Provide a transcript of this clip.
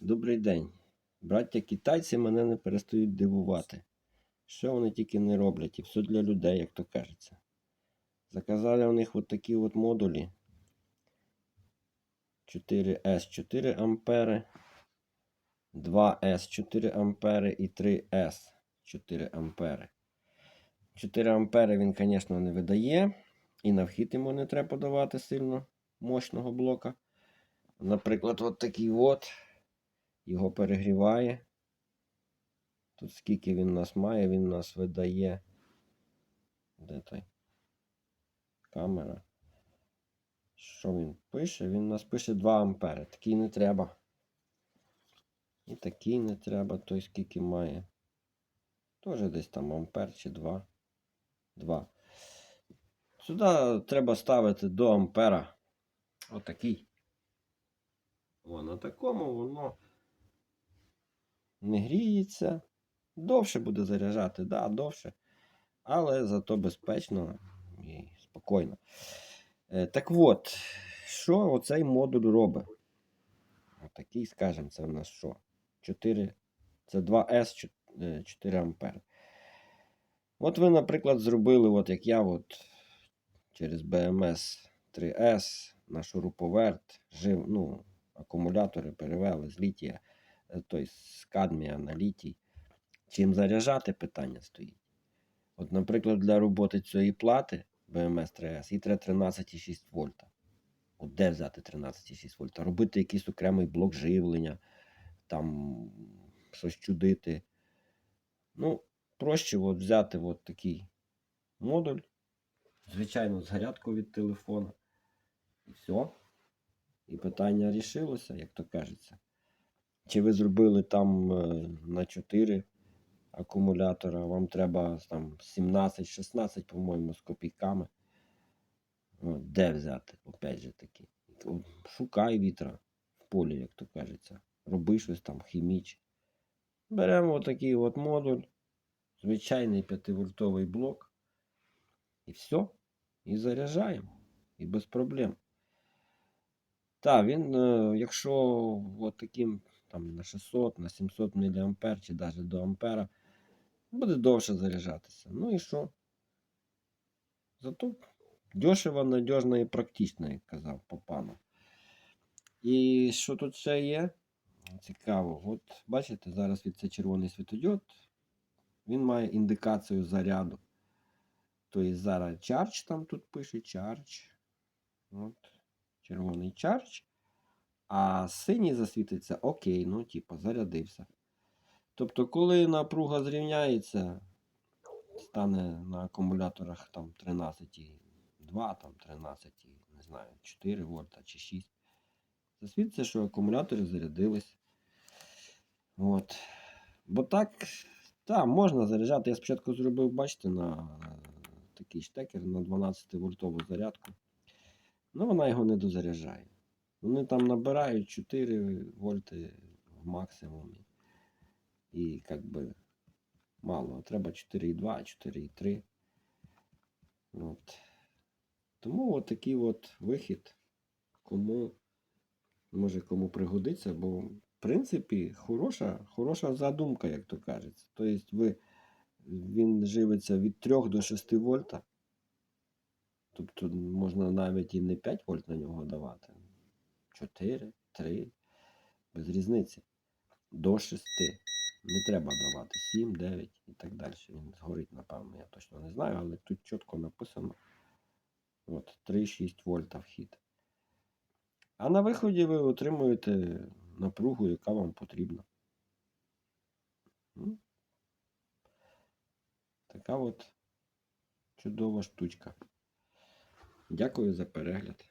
Добрий день. Браття китайці мене не перестають дивувати. Що вони тільки не роблять, і все для людей, як то кажеться. Заказали у них от такі от модулі 4S 4 ампери, 2S 4 ампери і 3S 4 ампери. 4 ампери він, звісно, не видає. І на вхід йому не треба подавати сильно мощного блока. Наприклад, от такий от. Його перегріває. Тут скільки він нас має, він нас видає. Де той? Камера. Що він пише? Він нас пише 2 ампери. Такий не треба. І такий не треба, той скільки має. Теж десь там ампер чи 2. 2. Сюди треба ставити до ампера. Отакий. О, на такому воно не гріється. Довше буде заряджати, да, довше. Але зато безпечно і спокійно. Е, так от, що оцей модуль робить? Отакий, скажімо, це в нас що? 4, це 2С 4 ампери. От ви, наприклад, зробили, от як я, от через BMS 3S на шуруповерт, жив, ну, акумулятори перевели з літія, тобто з кадмія на літій. Чим заряджати питання стоїть. От, наприклад, для роботи цієї плати BMS 3S їй треба 13,6 вольта. От де взяти 13,6 вольта? Робити якийсь окремий блок живлення, там щось чудити. Ну, проще от взяти от такий модуль, звичайно, зарядку від телефона. І все. І питання рішилося, як то кажеться. Чи ви зробили там е, на 4 акумулятора, вам треба там 17-16, по-моєму, з копійками. Де взяти? Опять же таки. Шукай вітра в полі, як то кажеться. Роби щось там, хіміч. Беремо отакий от модуль, звичайний 5-вольтовий блок. І все. І заряджаємо. І без проблем. Так, він, е, якщо от таким там на 600, на 700 мА чи навіть до ампера, буде довше заряджатися. Ну і що? Зато дешево, надіжно і практично, як казав Попанов. І що тут ще є? Цікаво. От бачите, зараз від це червоний світодіод. Він має індикацію заряду. Тобто зараз charge там тут пише charge. От, червоний charge. А синій засвітиться окей, ну, типу, зарядився. Тобто, коли напруга зрівняється, стане на акумуляторах там 13,2, там 13, не знаю, 4 вольта чи 6. Засвітиться, що акумулятори зарядились. От. Бо так, так, можна заряджати. Я спочатку зробив, бачите, на такий штекер на 12 вольтову зарядку. Ну, вона його не дозаряджає. Вони там набирають 4 вольти в максимумі. І як би мало. Треба 4,2, 4,3. От. Тому от такий от вихід. Кому може кому пригодиться, бо в принципі хороша, хороша задумка, як то кажеться. Тобто ви, він живиться від 3 до 6 вольта. Тобто можна навіть і не 5 вольт на нього давати. 4, 3, без різниці. До 6. Не треба давати 7, 9 і так далі. Він згорить, напевно, я точно не знаю, але тут чітко написано. От 3-6 вольта вхід. А на виході ви отримуєте напругу, яка вам потрібна. Така от чудова штучка. Дякую за перегляд.